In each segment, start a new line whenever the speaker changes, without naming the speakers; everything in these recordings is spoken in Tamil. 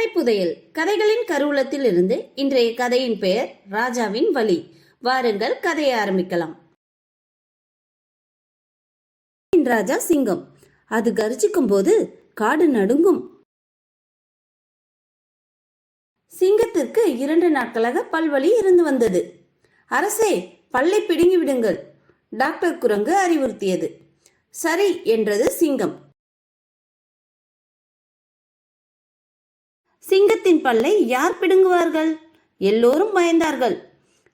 கதை புதையல் கதைகளின் கருவூலத்தில் இருந்து இன்றைய கதையின் பெயர் ராஜாவின் வழி. வாருங்கள் கதையை ஆரம்பிக்கலாம். ராஜா சிங்கம். அது கர்ஜிக்கும் போது காடு நடுங்கும். சிங்கத்திற்கு இரண்டு நாட்களாக பல்வழி இருந்து வந்தது. அரசே பல்லை பிடுங்கி விடுங்கள் டாக்டர் குரங்கு அறிவுறுத்தியது. சரி என்றது சிங்கம். சிங்கத்தின் பல்லை யார் பிடுங்குவார்கள்? எல்லோரும் பயந்தார்கள்.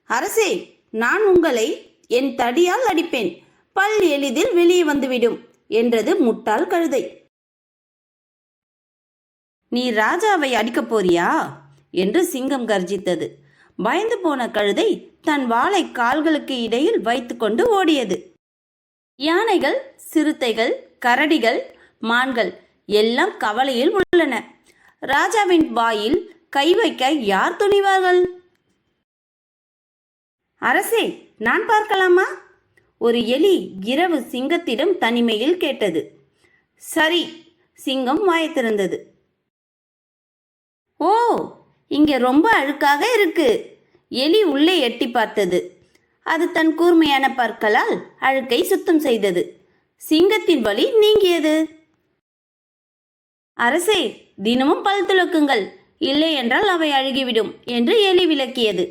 அரசே நான் உங்களை என் தடியால் அடிப்பேன். பல் எளிதில் வெளியே வந்துவிடும் என்றது முட்டாள் கழுதை. நீ ராஜாவை அடிக்கப் போறியா? என்று சிங்கம் கர்ஜித்தது. பயந்து போன கழுதை தன் வாளை கால்களுக்கு இடையில் வைத்துக்கொண்டு ஓடியது. யானைகள் சிறுத்தைகள் கரடிகள் மான்கள் எல்லாம் கவலையில் உள்ளன. ராஜாவின் வாயில் கை வைக்க யார் துணிவார்கள்? அரசே நான் பார்க்கலாமா? ஒரு எலி இரவு சிங்கத்திடம் தனிமையில் கேட்டது. சரி சிங்கம் வாயை ஓ இங்க ரொம்ப அழுக்காக இருக்கு. எலி உள்ளே எட்டி பார்த்தது. அது தன் கூர்மையான பற்களால் அழுக்கை சுத்தம் செய்தது. சிங்கத்தின் வலி நீங்கியது. அரசே தினமும் பல் துலக்குங்கள். இல்லை என்றால் அவை அழுகிவிடும் என்று எலி விளக்கியது.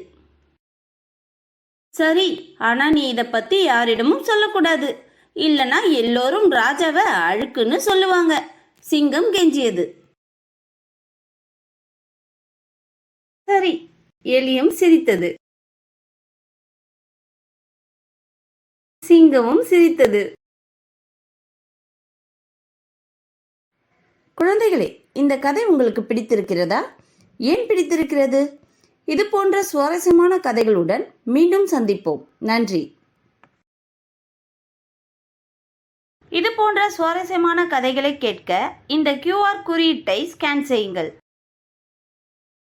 சரி ஆனா நீ இதை பத்தி யாரிடமும் சொல்லக்கூடாது. இல்லனா எல்லோரும் ராஜாவை அழுக்குன்னு சொல்லுவாங்க. சிங்கம் கெஞ்சியது. சரி எலியும் சிரித்தது. சிங்கமும் சிரித்தது. குழந்தைகளே இந்த கதை உங்களுக்கு பிடித்திருக்கிறதா? ஏன் பிடித்திருக்கிறது? இது போன்ற சுவாரஸ்யமான கதைகளுடன் மீண்டும் சந்திப்போம். நன்றி. இது போன்ற சுவாரஸ்யமான கதைகளை கேட்க இந்த கியூஆர் குறியீட்டை ஸ்கேன் செய்யுங்கள்.